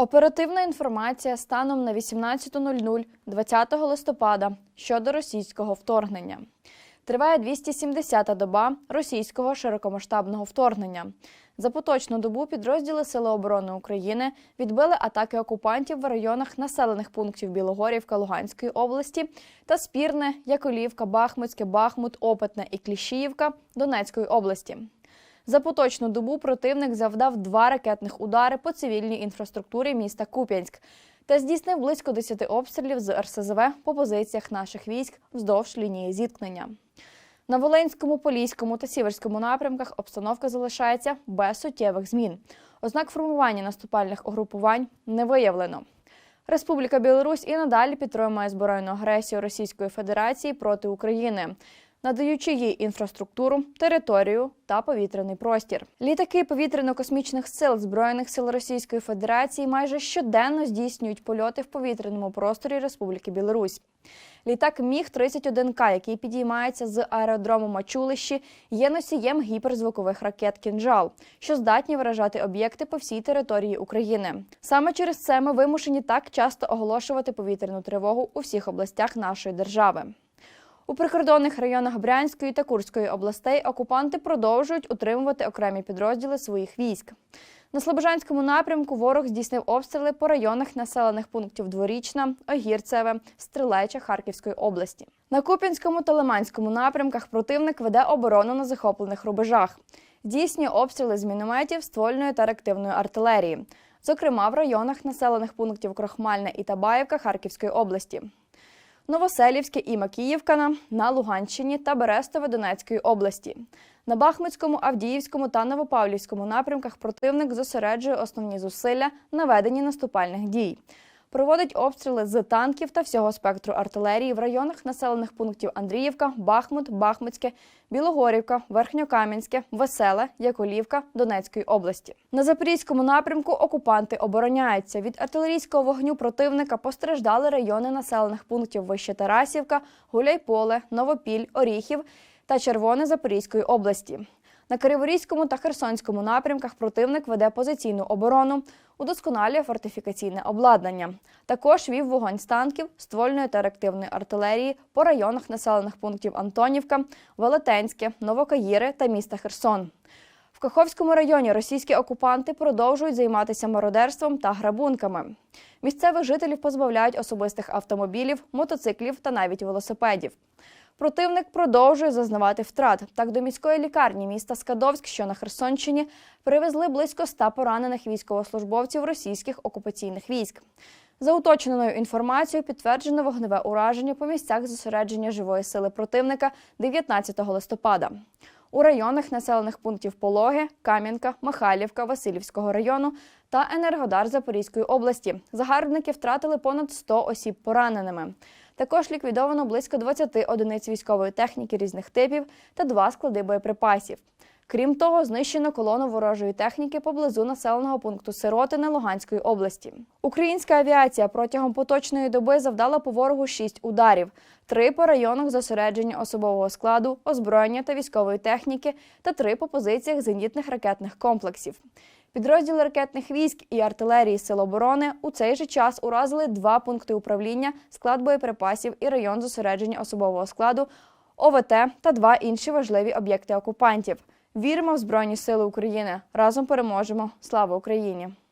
Оперативна інформація станом на 18.00 20 листопада щодо російського вторгнення. Триває 270-та доба російського широкомасштабного вторгнення. За поточну добу підрозділи Сили оборони України відбили атаки окупантів в районах населених пунктів Білогорівка Луганської області та Спірне, Яколівка, Бахмутське, Бахмут, Опитне і Кліщіївка Донецької області. За поточну добу противник завдав два ракетних удари по цивільній інфраструктурі міста Куп'янськ та здійснив близько 10 обстрілів з РСЗВ по позиціях наших військ вздовж лінії зіткнення. На Волинському, Поліському та Сіверському напрямках обстановка залишається без суттєвих змін. Ознак формування наступальних угрупувань не виявлено. Республіка Білорусь і надалі підтримує збройну агресію Російської Федерації проти України, надаючи їй інфраструктуру, територію та повітряний простір. Літаки повітряно-космічних сил Збройних сил Російської Федерації майже щоденно здійснюють польоти в повітряному просторі Республіки Білорусь. Літак Міг-31К, який підіймається з аеродрому Мачулищі, є носієм гіперзвукових ракет «Кінжал», що здатні вражати об'єкти по всій території України. Саме через це ми вимушені так часто оголошувати повітряну тривогу у всіх областях нашої держави. У прикордонних районах Брянської та Курської областей окупанти продовжують утримувати окремі підрозділи своїх військ. На Слобожанському напрямку ворог здійснив обстріли по районах населених пунктів Дворічна, Огірцеве, Стрілеча Харківської області. На Куп'янському та Лиманському напрямках противник веде оборону на захоплених рубежах. Здійснює обстріли з мінометів, ствольної та реактивної артилерії, зокрема в районах населених пунктів Крохмальне і Табаївка Харківської області. Новоселівське і Макіївкана на Луганщині та Берестове Донецької області. На Бахмутському, Авдіївському та Новопавлівському напрямках противник зосереджує основні зусилля на веденні наступальних дій. Проводить обстріли з танків та всього спектру артилерії в районах населених пунктів Андріївка, Бахмут, Бахмутське, Білогорівка, Верхньокам'янське, Веселе, Яковлівка Донецької області. На запорізькому напрямку окупанти обороняються. Від артилерійського вогню противника постраждали райони населених пунктів Вище Тарасівка, Гуляйполе, Новопіль, Оріхів та Червоне Запорізької області. На Криворізькому та Херсонському напрямках противник веде позиційну оборону, удосконалює фортифікаційне обладнання. Також вів вогонь з танків, ствольної та реактивної артилерії по районах населених пунктів Антонівка, Велетенське, Новокаїри та міста Херсон. В Каховському районі російські окупанти продовжують займатися мародерством та грабунками. Місцевих жителів позбавляють особистих автомобілів, мотоциклів та навіть велосипедів. Противник продовжує зазнавати втрат. Так до міської лікарні міста Скадовськ, що на Херсонщині, привезли близько 100 поранених військовослужбовців російських окупаційних військ. За уточненою інформацією, підтверджено вогневе ураження по місцях зосередження живої сили противника 19 листопада. У районах населених пунктів Пологи, Кам'янка, Михайлівка, Васильівського району та Енергодар Запорізької області. Загарбники втратили понад 100 осіб пораненими. Також ліквідовано близько 20 одиниць військової техніки різних типів та два склади боєприпасів. Крім того, знищено колону ворожої техніки поблизу населеного пункту Сиротине Луганської області. Українська авіація протягом поточної доби завдала по ворогу шість ударів: три по районах зосередження особового складу, озброєння та військової техніки, та три по позиціях зенітних ракетних комплексів. Підрозділи ракетних військ і артилерії Сил оборони у цей же час уразили два пункти управління, склад боєприпасів і район зосередження особового складу, ОВТ та два інші важливі об'єкти окупантів. Віримо в Збройні Сили України. Разом переможемо. Слава Україні!